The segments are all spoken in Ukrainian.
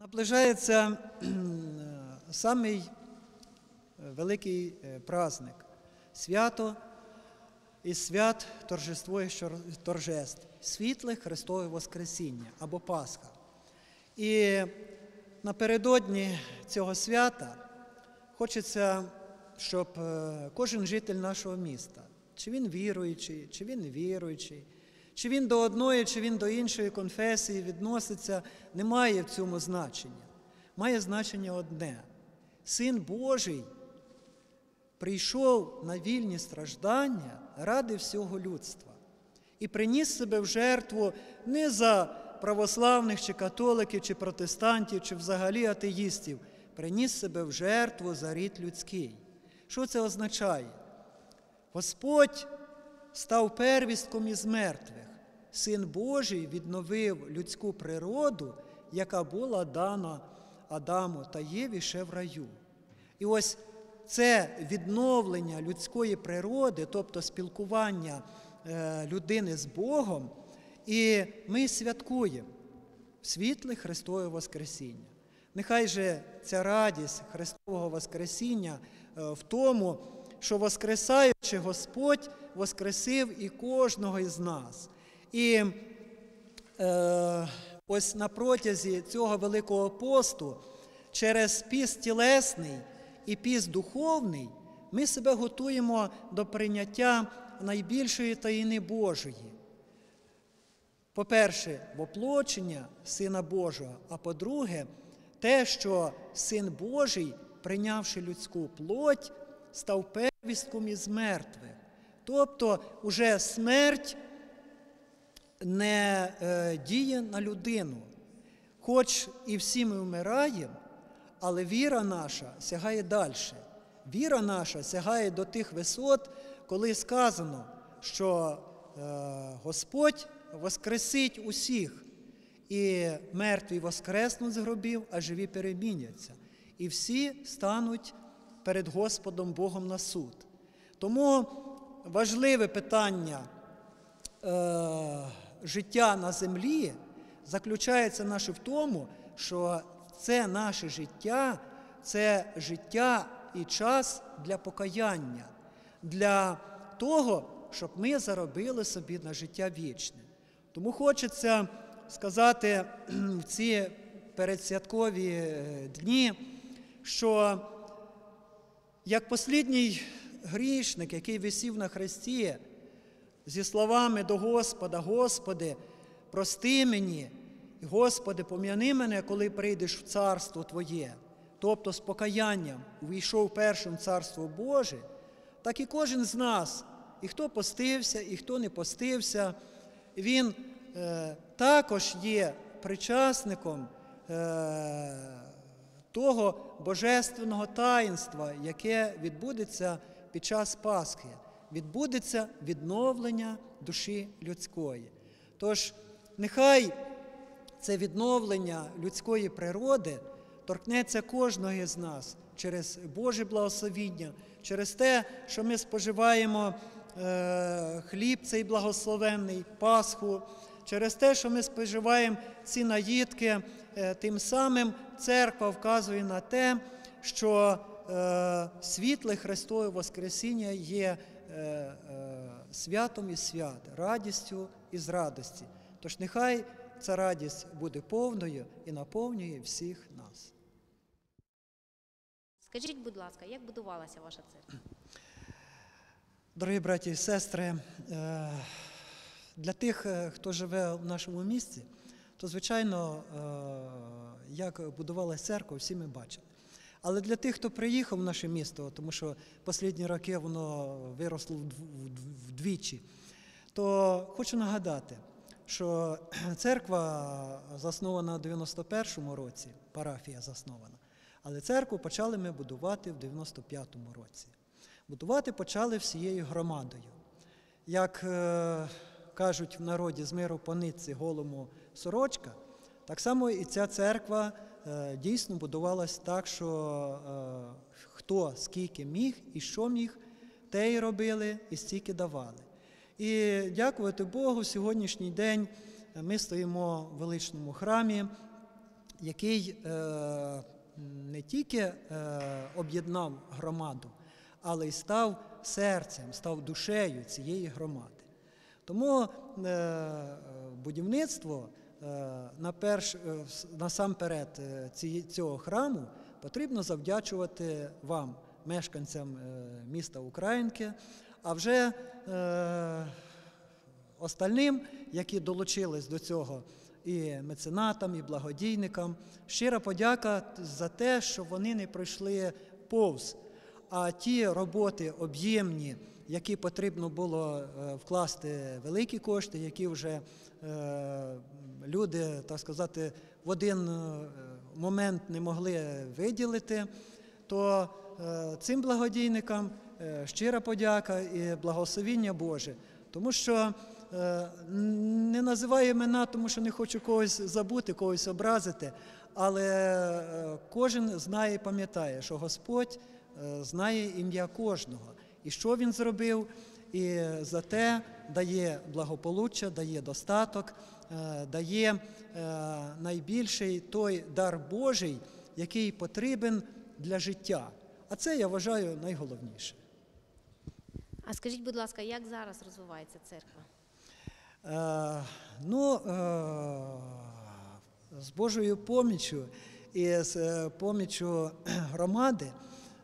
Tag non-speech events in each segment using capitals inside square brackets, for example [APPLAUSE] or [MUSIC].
Наближається самий е, великий е, праздник. Свято. І свят торжество і торжеств, світле Христове Воскресіння або Пасха. І напередодні цього свята хочеться, щоб е, кожен житель нашого міста, чи він віруючий, чи він не віруючий, чи він до одної, чи він до іншої конфесії відноситься, не має в цьому значення. Має значення одне: Син Божий прийшов на вільні страждання ради всього людства і приніс себе в жертву не за православних, чи католиків, чи протестантів, чи взагалі атеїстів, приніс себе в жертву за рід людський. Що це означає? Господь став первістком із мертвих. Син Божий відновив людську природу, яка була дана Адаму та Єві ще в раю. І ось це відновлення людської природи, тобто спілкування е, людини з Богом, і ми святкуємо світле Христове Воскресіння. Нехай же ця радість Христового Воскресіння е, в тому, що Воскресаючи Господь воскресив і кожного із нас. І е, ось на протязі цього Великого посту, через піст тілесний і піст духовний, ми себе готуємо до прийняття найбільшої таїни Божої. По-перше, воплочення Сина Божого, а по-друге, те, що Син Божий, прийнявши людську плоть, став первістком із мертвих. Тобто уже смерть не е, діє на людину. Хоч і всі ми вмираємо, але віра наша сягає далі. Віра наша сягає до тих висот, коли сказано, що е, Господь воскресить усіх, і мертві воскреснуть з гробів, а живі переміняться. І всі стануть перед Господом Богом на суд. Тому важливе питання е, життя на землі заключається наше в тому, що це наше життя, це життя і час для покаяння, для того, щоб ми заробили собі на життя вічне. Тому хочеться сказати в ці передсвяткові е, дні, що як послідній грішник, який висів на хресті, зі словами до Господа, Господи, прости мені, Господи, пом'яни мене, коли прийдеш в царство Твоє, тобто з покаянням увійшов першим царство Боже, так і кожен з нас, і хто постився, і хто не постився, він е, також є причасником е, того божественного таїнства, яке відбудеться під час Пасхи, відбудеться відновлення душі людської. Тож, нехай це відновлення людської природи торкнеться кожного з нас через Боже благословіння, через те, що ми споживаємо е, хліб цей благословенний, Пасху, через те, що ми споживаємо ці наїдки, е, тим самим церква вказує на те, що е, світле Христове Воскресіння є святом із свят, радістю із радості. Тож нехай ця радість буде повною і наповнює всіх нас. Скажіть, будь ласка, як будувалася ваша церква? Дорогі браті і сестри, е, для тих, е, хто живе в нашому місті, то звичайно, е, як будувалася церква, всі ми бачили. Але для тих, хто приїхав в наше місто, тому що останні роки воно виросло вдв- вдв- вдвічі, то хочу нагадати, що [CLEARS THROAT] церква заснована в 91-му році, парафія заснована, але церкву почали ми будувати в 95-му році. Будувати почали всією громадою. Як е, кажуть в народі з миру Панитці голому сорочка, так само і ця церква дійсно будувалась так, що е, хто скільки міг і що міг, те й робили, і стільки давали. І дякувати Богу, сьогоднішній день ми стоїмо в величному храмі який е, не тільки е, об'єднав громаду, але й став серцем, став душею цієї громади. Тому е, будівництво е, е, насамперед е, цього храму потрібно завдячувати вам, мешканцям міста Українки, а вже остальним, які долучились до цього, і меценатам, і благодійникам. Щира подяка за те, що вони не пройшли повз. А ті роботи об'ємні, які потрібно було вкласти великі кошти, які вже люди, так сказати, в один е, момент не могли виділити, то е, цим благодійникам е, щира подяка і благословіння Боже. Тому що не називаю імена, тому що не хочу когось забути, когось образити, але кожен знає і пам'ятає, що Господь знає ім'я кожного. І що він зробив, і за те дає благополуччя, дає достаток, дає е, найбільший той дар Божий, який потрібен для життя. А це я вважаю найголовніше. А скажіть, будь ласка, як зараз розвивається церква? Е, ну, е, з Божою поміччю і з е, поміччю громади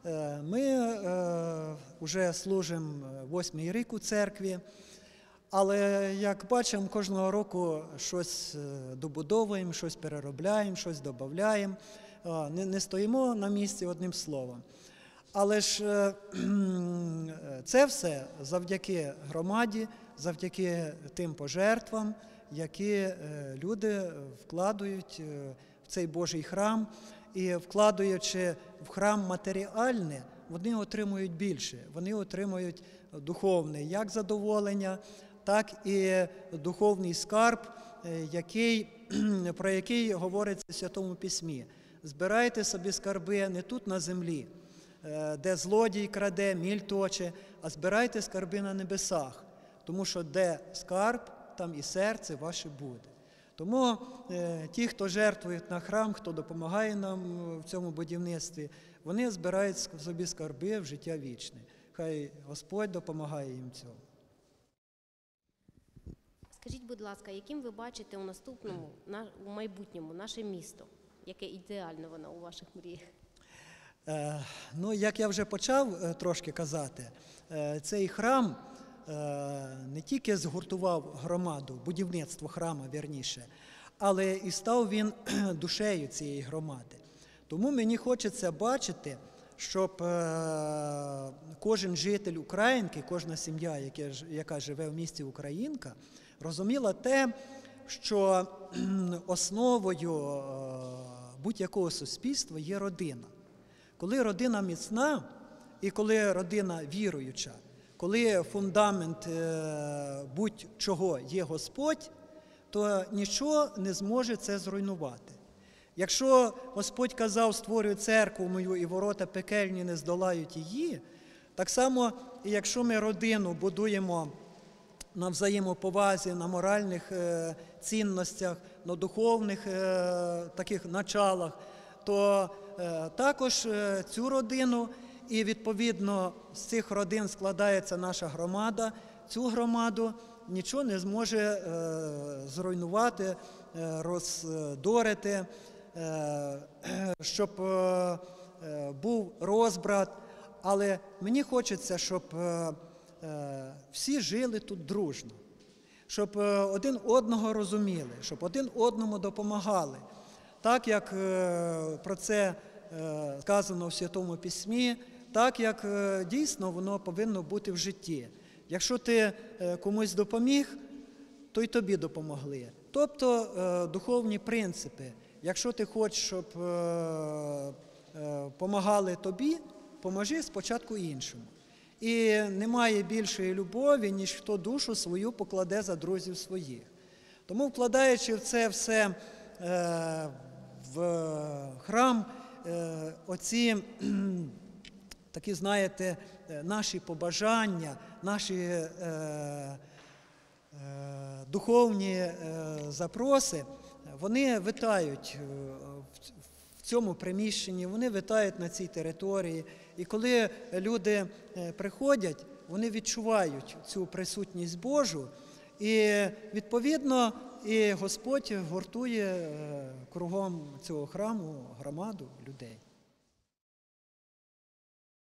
е, ми е, вже служимо восьмий рік у церкві, але як бачимо, кожного року щось е, добудовуємо, щось переробляємо, щось додаємо. Не, не стоїмо на місці одним словом. Але ж е, це все завдяки громаді, завдяки тим пожертвам, які е, люди вкладають в цей Божий храм. І вкладаючи в храм матеріальне, вони отримують більше. Вони отримують духовне як задоволення, так і духовний скарб, е, який, [CLEARS THROAT] про який говориться в Святому Письмі. Збирайте собі скарби не тут на землі, е, де злодій краде, міль точе, а збирайте скарби на небесах, тому що де скарб, там і серце ваше буде. Тому е, ті, хто жертвують на храм, хто допомагає нам в цьому будівництві, вони збирають собі скарби в життя вічне. Хай Господь допомагає їм цьому. Скажіть, будь ласка, яким ви бачите у наступному, на, у майбутньому наше місто? Яке ідеальне воно у ваших мріях? Е, ну, як я вже почав е, трошки казати, е, цей храм не тільки згуртував громаду, будівництво храма вірніше, але і став він [CLEARS THROAT] душею цієї громади. Тому мені хочеться бачити, щоб кожен житель Українки, кожна сім'я, яка живе в місті Українка, розуміла те, що основою е, будь-якого суспільства є родина. Коли родина міцна і коли родина віруюча, коли фундамент е, будь-чого є Господь, то нічого не зможе це зруйнувати. Якщо Господь казав, створюю церкву мою і ворота пекельні не здолають її, так само, якщо ми родину будуємо на взаємоповазі, на моральних е, цінностях, на духовних е, таких началах, то е, також цю родину, і відповідно з цих родин складається наша громада, цю громаду нічого не зможе зруйнувати, роздорити, щоб був розбрат. Але мені хочеться, щоб всі жили тут дружно, щоб е, один одного розуміли, щоб один одному допомагали. Так як е, про це е, сказано в Святому Письмі, так як е, дійсно воно повинно бути в житті. Якщо ти е, комусь допоміг, то й тобі допомогли. Тобто е, духовні принципи. Якщо ти хочеш, щоб е, е, помагали тобі, поможи спочатку іншому. І немає більшої любові, ніж хто душу свою покладе за друзів своїх. Тому, вкладаючи це все е, в храм, е, оці такі, знаєте, е, наші побажання, наші е, е, духовні е, запроси, вони витають е, цьому приміщенні, вони витають на цій території. І коли люди е, приходять, вони відчувають цю присутність Божу, і відповідно і Господь гуртує е, кругом цього храму громаду людей.